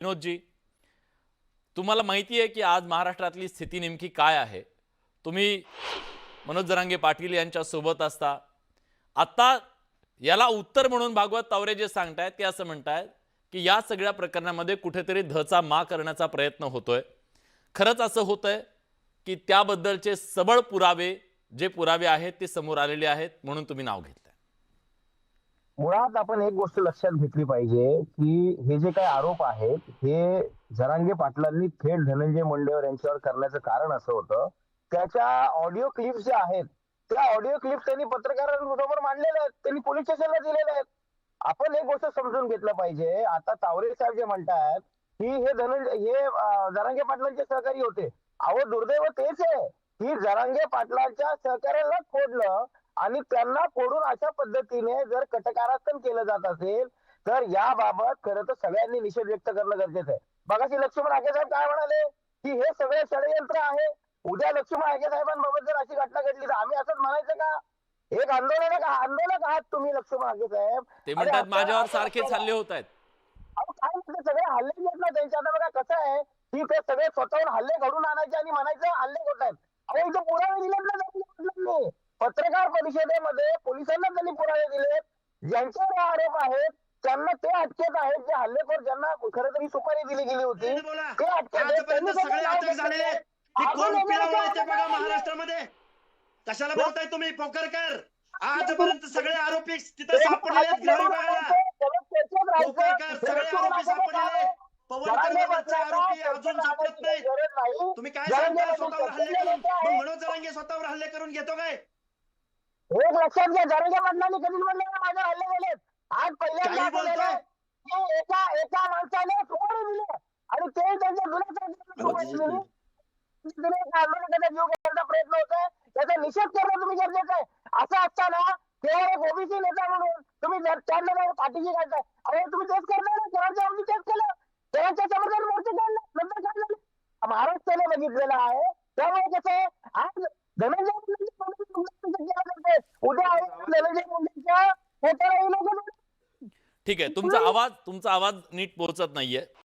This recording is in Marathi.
विनोदजी तुम्हाला माहिती आहे की आज महाराष्ट्रातली स्थिती नेमकी काय आहे? तुम्ही मनोज जरांगे पाटील यांच्या सोबत असता. आता याला उत्तर म्हणून भागवत तावरे जे सांगतायत ते असं म्हणतायत की या सगळ्या प्रकरणामध्ये कुठेतरी धचा मा करण्याचा प्रयत्न होतोय. खरंच असं होतंय की त्याबद्दलचे सबळ पुरावे जे पुरावे आहेत ते समोर आलेले आहेत म्हणून तुम्ही नाव घेतलं मुळात आपण एक गोष्ट लक्षात घेतली पाहिजे की हे जे काही आरोप आहेत हे जरांगे पाटलांनी थेट धनंजय मुंडेवर यांच्यावर करण्याचं कारण असं होतं. त्याच्या ऑडिओ क्लिप्स ज्या आहेत त्या ऑडिओ क्लिप त्यांनी पत्रकारांबरोबर मांडलेल्या आहेत. त्यांनी पोलीस स्टेशनला दिलेल्या आहेत. आपण एक गोष्ट समजून घेतलं पाहिजे. आता तावरे साहेब जे म्हणतात की हे धनंजय हे जरांगे पाटलांचे सहकारी होते. अहो दुर्दैव तेच आहे की जरांगे पाटलांच्या सहकार्याला फोडलं आणि त्यांना फोडून अशा पद्धतीने जर कटकारस्थान केलं जात असेल तर याबाबत खरं तर सगळ्यांनी निषेध व्यक्त करणं गरजेचं आहे. बघाशी लक्ष्मण हाके साहेब काय म्हणाले? की हे सगळे षडयंत्र आहे. उद्या लक्ष्मण हाके साहेबांबाबत जर अशी घटना घडली तर आम्ही असंच म्हणायचं का? एक आंदोलन का? आंदोलक आहात तुम्ही लक्ष्मण हाके साहेब. ते अरे म्हणतात माझ्यावर सारखेच हल्ले होत आहेत. काय म्हणते सगळे हल्ले आहेत ना त्यांच्या आता बघा कसं आहे की ते सगळे स्वतःहून हल्ले घडून आणायचे आणि म्हणायचं हल्ले होत आहेत. अहो इथे पुरावे दिलेत ना पत्रकार परिषदेमध्ये पोलिसांना त्यांनी पुरावे दिलेत ज्यांच्यावर आरोप आहेत त्यांना ते अटकेत आहेत जे हल्लेखोर ज्यांना खरं तरी सुपारी दिली गेली होती ते अटकेत आहेत. आजपर्यंत त्यांनी सगळे सगळं अटक नाव झालेले आहेत. घेतलं. की आपण कोण एवढं पिरवलं ते काय बघा बोलतो? महाराष्ट्रामध्ये कशाला बोलताय तुम्ही पोकरकर आजपर्यंत सगळे आरोपी तिथे आहेत. पोकरकर हे सगळे आरोपी काय? आहेत आरोपी अजून सापडत नाहीत नाही. तुम्ही काय सांगता स्वतःवर हल्ले करून. मनोज जरांगे स्वतःवर हल्ले करून घेतो काय एक लक्षात घ्या जरांगे पाटलांनी कधीच म्हणलं नाही माझ्यावर हल्ले झालेत आज पहिल्यांदा बोलतोय? एका एका माणसाने सुपारी दिली. आणि ते त्यांच्या आंदोलकाचा जीव घेण्याचा प्रयत्न होत आहे त्याचा निषेध करणं तुम्ही गरजेचं आहे. असं असताना केवळ एक ओबीसी नेता म्हणून तुम्ही जर त्यांना जाऊन पाठीशी घालताय अरे तुम्ही तेच करणार ना केवळच्या अगदी तेच केलं. केवळच्या समर्थन मोर्चे काढले. नंतर काय झालं? महाराष्ट्राने बघितलेलं आहे. त्यामुळे कसं आहे? आज धनंजय मुंडेंची पद्धत तुमच्या केलं जातंय. उद्या आहे धनंजय मुंडेंच्या फोटोला हे लोक ठीक आहे तुमचा आवाज तुमचा आवाज नीट पोहोचत नाहीये.